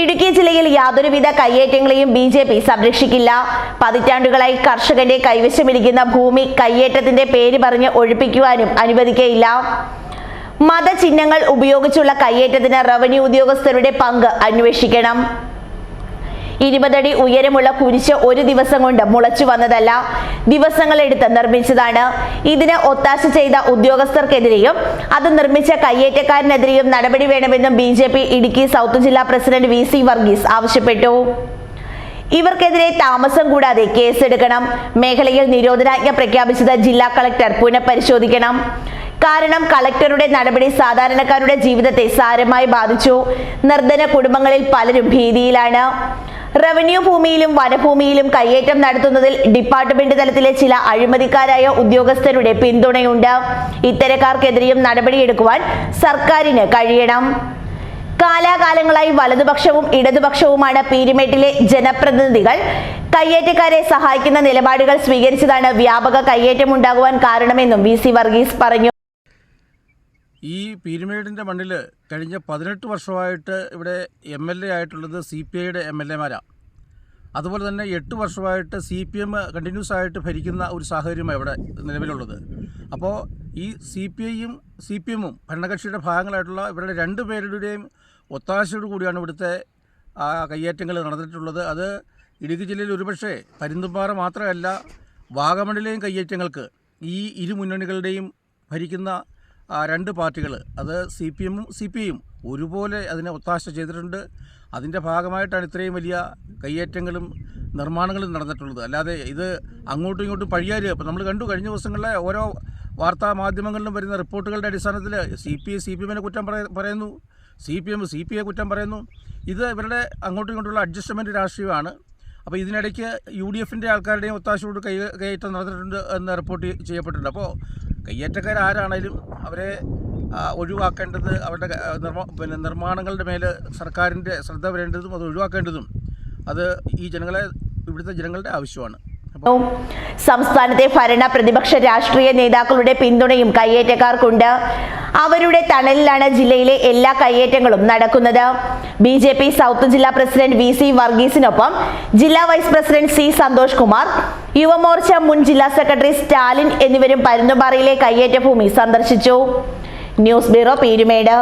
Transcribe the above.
ഇടുക്കി ജില്ലയിൽ യാതൊരുവിധ കയ്യേറ്റങ്ങളെയും ബി ജെ പി സംരക്ഷിക്കില്ല. പതിറ്റാണ്ടുകളായി കർഷകന്റെ കൈവശമിരിക്കുന്ന ഭൂമി കയ്യേറ്റത്തിന്റെ പേര് പറഞ്ഞ് ഒഴിപ്പിക്കുവാനും അനുവദിക്കയില്ല. മതചിഹ്നങ്ങൾ ഉപയോഗിച്ചുള്ള കയ്യേറ്റത്തിന് റവന്യൂ ഉദ്യോഗസ്ഥരുടെ പങ്ക് അന്വേഷിക്കണം. ഇരുപതടി ഉയരമുള്ള കുരിശ് ഒരു ദിവസം കൊണ്ട് മുളച്ചു വന്നതല്ല ദിവസങ്ങളെടുത്ത് നിർമ്മിച്ചതാണ്. ഇതിന് ഒത്താശ ചെയ്ത ഉദ്യോഗസ്ഥർക്കെതിരെയും അത് നിർമ്മിച്ച കയ്യേറ്റക്കാരനെതിരെയും നടപടി വേണമെന്നും B J P Idukki south ജില്ലാ പ്രസിഡന്റ് വി സി വർഗീസ് ആവശ്യപ്പെട്ടു. ഇവർക്കെതിരെ താമസം കൂടാതെ കേസെടുക്കണം. മേഖലയിൽ നിരോധനാജ്ഞ പ്രഖ്യാപിച്ചത് ജില്ലാ കളക്ടർ പുനഃപരിശോധിക്കണം. കാരണം കളക്ടറുടെ നടപടി സാധാരണക്കാരുടെ ജീവിതത്തെ സാരമായി ബാധിച്ചു. നിർധന കുടുംബങ്ങളിൽ പലരും ഭീതിയിലാണ്. റവന്യൂ ഭൂമിയിലും വനഭൂമിയിലും കയ്യേറ്റം നടത്തുന്നതിൽ ഡിപ്പാർട്ട്മെന്റ് തലത്തിലെ ചില അഴിമതിക്കാരായ ഉദ്യോഗസ്ഥരുടെ പിന്തുണയുണ്ട്. ഇത്തരക്കാർക്കെതിരെയും നടപടിയെടുക്കുവാൻ സർക്കാരിന് കഴിയണം. കാലാകാലങ്ങളായി വലതുപക്ഷവും ഇടതുപക്ഷവുമാണ് പീരുമേട്ടിലെ ജനപ്രതിനിധികൾ. കയ്യേറ്റക്കാരെ സഹായിക്കുന്ന നിലപാടുകൾ സ്വീകരിച്ചതാണ് വ്യാപക കയ്യേറ്റം ഉണ്ടാകുവാൻ കാരണമെന്നും വി സി വർഗീസ് പറഞ്ഞു. ഈ പീരുമേടിന്റെ മണ്ണിൽ കഴിഞ്ഞ പതിനെട്ട് വർഷമായിട്ട് ഇവിടെ എം എൽ എ ആയിട്ടുള്ളത് സി പി ഐയുടെ എം എൽ എമാരാണ് അതുപോലെ തന്നെ എട്ട് വർഷമായിട്ട് സി പി എം കണ്ടിന്യൂസ് ആയിട്ട് ഭരിക്കുന്ന ഒരു സാഹചര്യമാണ് ഇവിടെ നിലവിലുള്ളത്. അപ്പോൾ ഈ സി പി ഐയും സി പി എമ്മും ഭരണകക്ഷിയുടെ ഭാഗങ്ങളായിട്ടുള്ള ഇവരുടെ രണ്ട് പേരുടെയും ഒത്താശയോട് കൂടിയാണ് ഇവിടുത്തെ ആ കയ്യേറ്റങ്ങൾ നടന്നിട്ടുള്ളത്. അത് ഇടുക്കി ജില്ലയിൽ ഒരുപക്ഷെ പരുന്തുംപാറ മാത്രമല്ല വാഗമണിലെയും കയ്യേറ്റങ്ങൾക്ക് ഈ ഇരു മുന്നണികളുടെയും ഭരിക്കുന്ന രണ്ട് പാർട്ടികൾ അത് സി പി എമ്മും സി പി ഐയും ഒരുപോലെ അതിനെ ഒത്താശ ചെയ്തിട്ടുണ്ട്. അതിന്റെ ഭാഗമായിട്ടാണ് ഇത്രയും വലിയ കയ്യേറ്റങ്ങളും നിർമ്മാണങ്ങളും നടന്നിട്ടുള്ളത്. അല്ലാതെ ഇത് അങ്ങോട്ടും ഇങ്ങോട്ടും പഴിയാൽ അപ്പോൾ നമ്മൾ കണ്ടു കഴിഞ്ഞ ദിവസങ്ങളിലെ ഓരോ വാർത്താ മാധ്യമങ്ങളിലും വരുന്ന റിപ്പോർട്ടുകളുടെ അടിസ്ഥാനത്തിൽ C P I C P എമ്മിനെ കുറ്റം പറയ- പറയുന്നു. C P M C P I കുറ്റം പറയുന്നു. ഇത് ഇവരുടെ അങ്ങോട്ടും ഇങ്ങോട്ടുള്ള അഡ്ജസ്റ്റ്മെന്റ് രാഷ്ട്രീയമാണ്. അപ്പോൾ ഇതിനിടയ്ക്ക് യു ഡി എഫിന്റെ ആൾക്കാരുടെയും ഒത്താശയോട് കൈ കയറ്റം നടന്നിട്ടുണ്ട് എന്ന് റിപ്പോർട്ട് ചെയ്യപ്പെട്ടിട്ടുണ്ട്. അപ്പോൾ കയ്യേറ്റക്കാരാരാണേലും അവരെ ഒഴിവാക്കേണ്ടത് അവരുടെ നിർമ്മ പിന്നെ നിർമ്മാണങ്ങളുടെ മേൽ സർക്കാരിന്റെ ശ്രദ്ധ വരേണ്ടതും അത് ഒഴിവാക്കേണ്ടതും അത് ഈ ജനങ്ങളെ ഇവിടുത്തെ ജനങ്ങളുടെ ആവശ്യമാണ്. സംസ്ഥാനത്തെ ഭരണ പ്രതിപക്ഷ രാഷ്ട്രീയ നേതാക്കളുടെ പിന്തുണയും കയ്യേറ്റക്കാർക്കുണ്ട്. അവരുടെ തണലിലാണ് ജില്ലയിലെ എല്ലാ കയ്യേറ്റങ്ങളും നടക്കുന്നത്. ബി ജെ പി സൗത്ത് ജില്ലാ പ്രസിഡന്റ് വി സി വർഗീസിനൊപ്പം ജില്ലാ vice president C Santhosh Kumar Yuvamorcha മുൻ ജില്ലാ സെക്രട്ടറി സ്റ്റാലിൻ എന്നിവരും പരുന്തുംപാറയിലെ കയ്യേറ്റ ഭൂമി സന്ദർശിച്ചു. News bureau Peermade.